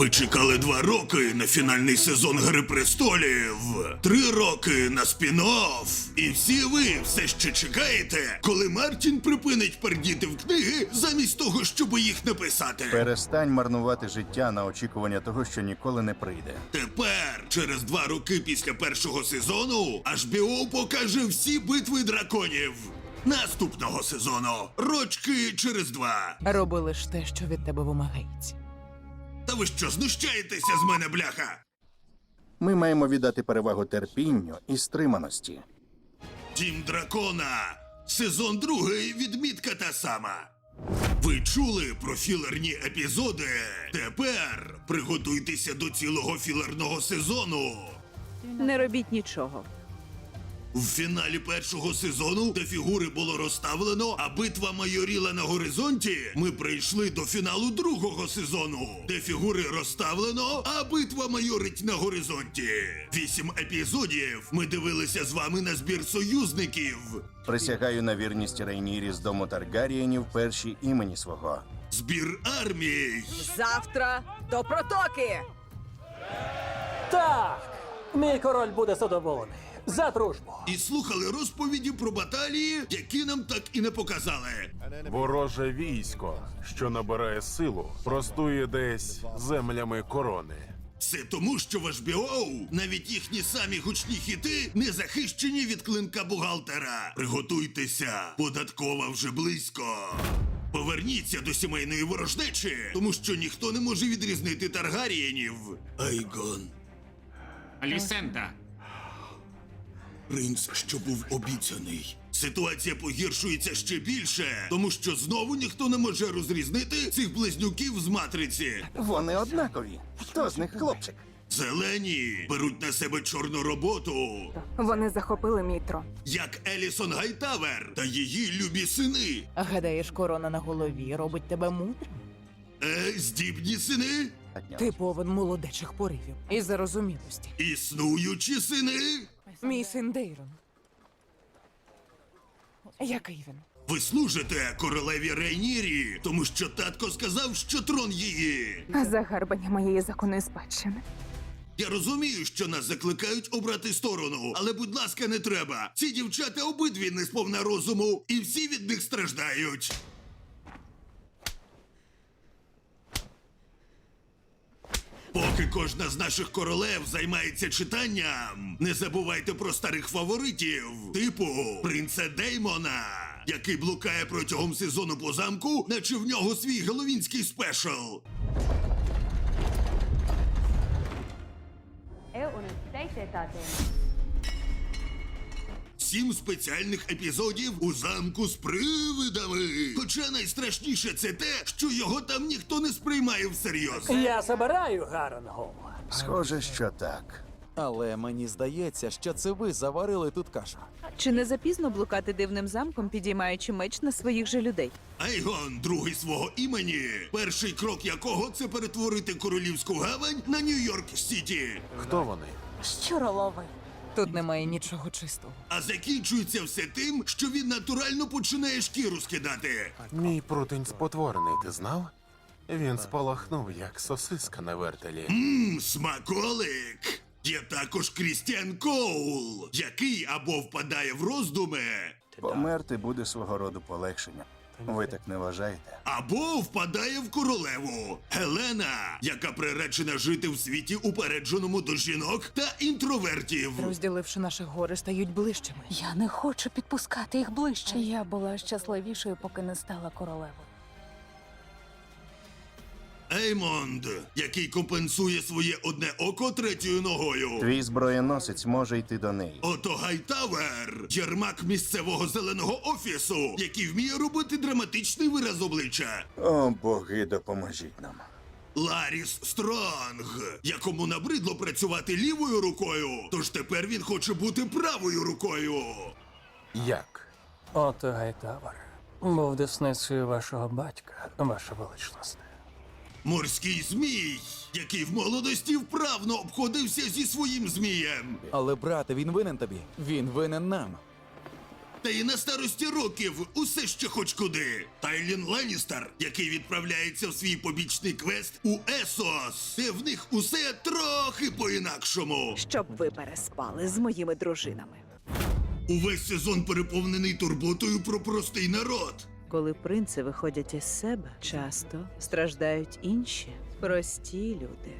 Ви чекали два роки на фінальний сезон Гри престолів, три роки на спін-офф. І всі ви все ще чекаєте, коли Мартін припинить пердіти в книги замість того, щоб їх написати. Перестань марнувати життя на очікування того, що ніколи не прийде. Тепер, через два роки після першого сезону, HBO покаже всі битви драконів. Наступного сезону рочки через два. Роби лиш те, що від тебе вимагається. Та ви що знущаєтеся з мене, бляха? Ми маємо віддати перевагу терпінню і стриманості. Тім дракона. Сезон другий відмітка та сама. Ви чули про філерні епізоди? Тепер приготуйтеся до цілого філерного сезону. Не робіть нічого. В фіналі першого сезону, де фігури було розставлено, а битва майоріла на горизонті, ми прийшли до фіналу другого сезону, де фігури розставлено, а битва майорить на горизонті. Вісім епізодів ми дивилися з вами на збір союзників. Присягаю на вірність Рейнірі з дому Таргарієнів перші імені свого. Збір армій. Завтра до протоки! Так, мій король буде задоволений. За дружбу. І слухали розповіді про баталії, які нам так і не показали. Вороже військо, що набирає силу, простує десь землями корони. Все тому, що в HBO навіть їхні самі гучні хіти не захищені від клинка бухгалтера. Приготуйтеся, податкова вже близько. Поверніться до сімейної ворожнечі, тому що ніхто не може відрізнити Таргарієнів. Айгон, Алісента, принц, що був обіцяний. Ситуація погіршується ще більше, тому що знову ніхто не може розрізнити цих близнюків з матриці. Вони однакові. Хто з них хлопчик? Зелені беруть на себе чорну роботу. Вони захопили мітро. як Елісон Гайтавер та її любі сини. Гадаєш, корона на голові робить тебе мудрим? Е, здібні сини, Ти повен молодечих поривів і зарозумілості. існуючі сини. Мій син Дейрон. Який він? Ви служите королеві Рейнірі, тому що татко сказав, що трон її. Загарбання моєї законної спадщини. Я розумію, що нас закликають обрати сторону, але будь ласка, не треба. Ці дівчата обидві не сповна розуму, і всі від них страждають. Поки кожна з наших королев займається читанням, не забувайте про старих фаворитів, типу принца Деймона, який блукає протягом сезону по замку, наче в нього свій головінський спешл. Сім спеціальних епізодів у замку з привидами. Хоча найстрашніше це те, що його там ніхто не сприймає всерйоз. Я забираю Гарангол. Схоже, що так. Але мені здається, що це ви заварили тут кашу. Чи не запізно блукати дивним замком, підіймаючи меч на своїх же людей? Айгон, другий свого імені, перший крок якого це перетворити королівську гавань на Нью-Йорк Сіті. Хто вони? Щуролови. Тут немає нічого чистого. А закінчується все тим, що він натурально починає шкіру скидати. Мій прутень спотворений, ти знав? Він спалахнув, як сосиска на вертелі. Мм, смаколик. Є також Крістіан Коул, який або впадає в роздуми, Померти буде свого роду полегшенням. Ви так не вважаєте? або впадає в королеву Гелена, яка приречена жити в світі упередженому до жінок та інтровертів. Розділивши наші гори, стають ближчими. Я не хочу підпускати їх ближче. Я була щасливішою, поки не стала королевою. Еймонд, який компенсує своє одне око третьою ногою. Твій зброєносець може йти до неї. Ото Гайтавер, єрмак місцевого зеленого офісу, який вміє робити драматичний вираз обличчя. О, боги, допоможіть нам. Ларіс Стронг, якому набридло працювати лівою рукою, тож тепер він хоче бути правою рукою. Як? Ото Гайтавар. Був десницею вашого батька, ваша величність. Морський змій, який в молодості вправно обходився зі своїм змієм. Але брате, він винен тобі. Він винен нам. Та і на старості років усе ще хоч куди. Тайлін Ланністер, який відправляється в свій побічний квест у Есос, де в них усе трохи по-інакшому. Щоб ви переспали з моїми дружинами. Увесь сезон переповнений турботою про простий народ. Коли принци виходять із себе, часто страждають інші прості люди.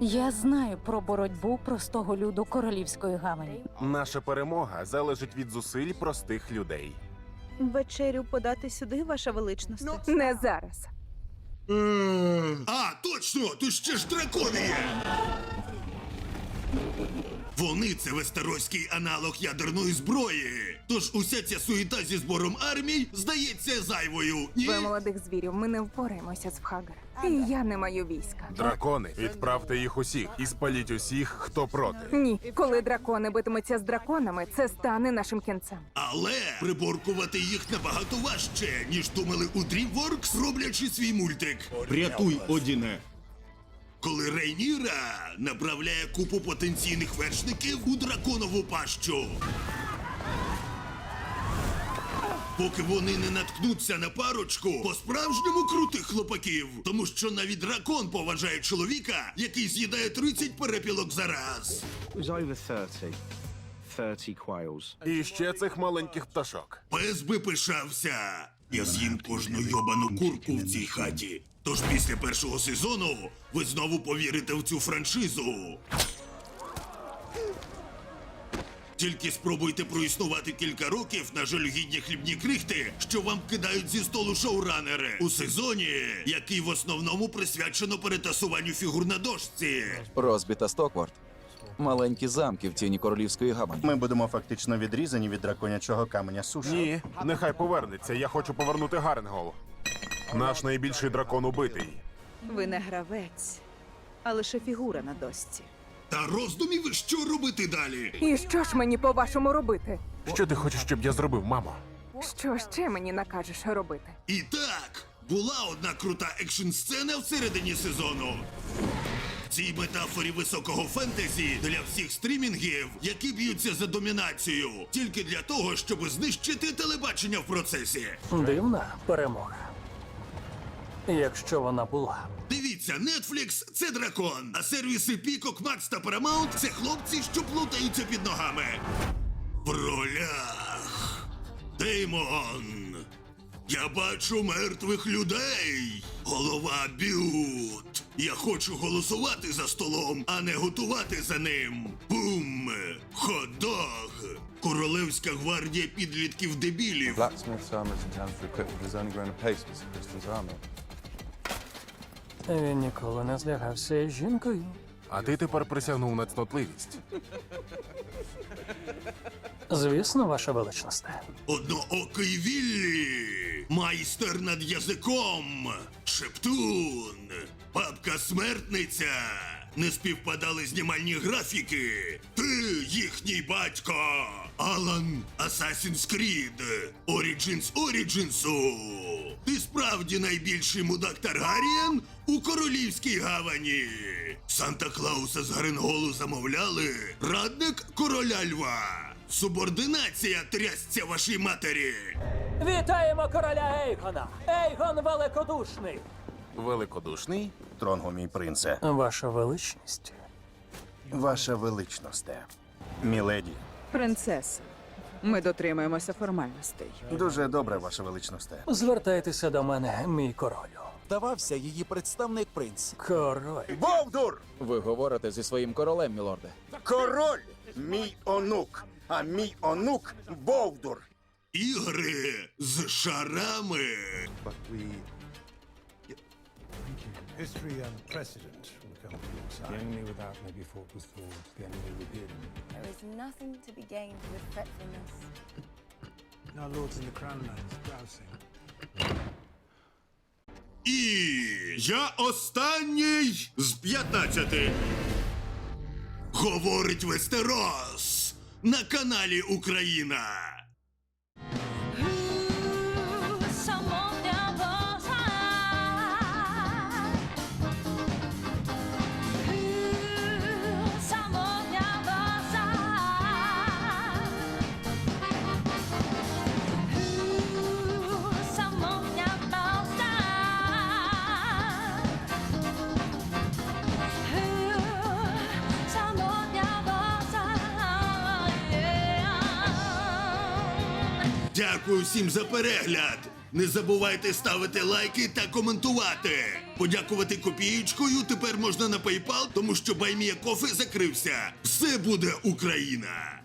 Я знаю про боротьбу простого люду королівської гавані. Наша перемога залежить від зусиль простих людей. Вечерю подати сюди, ваша величність. Не зараз. А, точно! Тут ще ж дракони є! Вони це вестероський аналог ядерної зброї. Тож уся ця суєта зі збором армій здається зайвою. Ні? Ви молодих звірів, ми не впораємося з Вхагер. І я не маю війська. Дракони, відправте їх усіх і спаліть усіх, хто проти. Ні, коли дракони битимуться з драконами, це стане нашим кінцем. Але приборкувати їх набагато важче, ніж думали у DreamWorks, роблячи свій мультик. Рятуй, Одіне. Коли Рейніра направляє купу потенційних вершників у драконову пащу. Поки вони не наткнуться на парочку по-справжньому крутих хлопаків, тому що навіть дракон поважає чоловіка, який з'їдає 30 перепілок за раз. It was over 30. 30 quails. І ще цих маленьких пташок. Пес би пишався. Я з'їм кожну йобану курку в цій хаті. Тож після першого сезону ви знову повірите в цю франшизу. Тільки спробуйте проіснувати кілька років на жалюгідні хлібні крихти, що вам кидають зі столу шоуранери у сезоні, який в основному присвячено перетасуванню фігур на дошці. Розбіта Стоквард. Маленькі замки в тіні королівської гавані. Ми будемо фактично відрізані від драконячого каменя суші. Ні, нехай повернеться. Я хочу повернути Гаренгол. Наш найбільший дракон убитий. Ви не гравець, а лише фігура на дошці. Та роздумів, що робити далі. І що ж мені по-вашому робити? Що ти хочеш, щоб я зробив, мамо? Що ще мені накажеш робити? І так, була одна крута екшн-сцена всередині сезону. Цій метафорі високого фентезі для всіх стрімінгів, які б'ються за домінацію, тільки для того, щоб знищити телебачення в процесі. Дивна перемога. Якщо вона була. Дивіться, Netflix – це дракон, а сервіси Peacock, Max та Paramount – це хлопці, що плутаються під ногами. В ролях Деймон. Я бачу мертвих людей. Голова Бют. Я хочу голосувати за столом, а не готувати за ним. Бум! Хот-дог! Королевська гвардія підлітків дебілів. Він ніколи не злягався із жінкою. А ти тепер присягнув на цнотливість. Звісно, ваша величність. Одноокий Віллі, майстер над язиком, Шептун, бабка смертниця. Не співпадали знімальні графіки. Ти їхній батько. Алан Assassin's Creed. Origins Origins. Ти справді найбільший мудак Таргарієн у королівській гавані. Санта Клауса з Гринголу замовляли. Радник короля льва. Субординація трясця вашій матері. Вітаємо короля Ейгона! Ейгон великодушний! Великодушний? Тронгу, мій принце. Ваша величність. Ваша величність. Міледі. Принцеса. Ми дотримуємося формальностей. Дуже добре, ваша величність. Звертайтеся до мене, мій королю. Давався її представник принц. Король. Бовдур! Ви говорите зі своїм королем, мілорде. Король! Мій онук! А мій онук Бовдур! Ігри з шарами. But we. History and precedent will come to your The side. enemy without may be fought with swords, the enemy within. There is nothing to be gained with fretfulness. Our lords in the Crown Lands browsing. І я останній з 15. Говорить Вестерос на каналі Україна. Дякую всім за перегляд. Не забувайте ставити лайки та коментувати. Подякувати копієчкою тепер можна на PayPal, тому що Баймія Кофе закрився. Все буде Україна!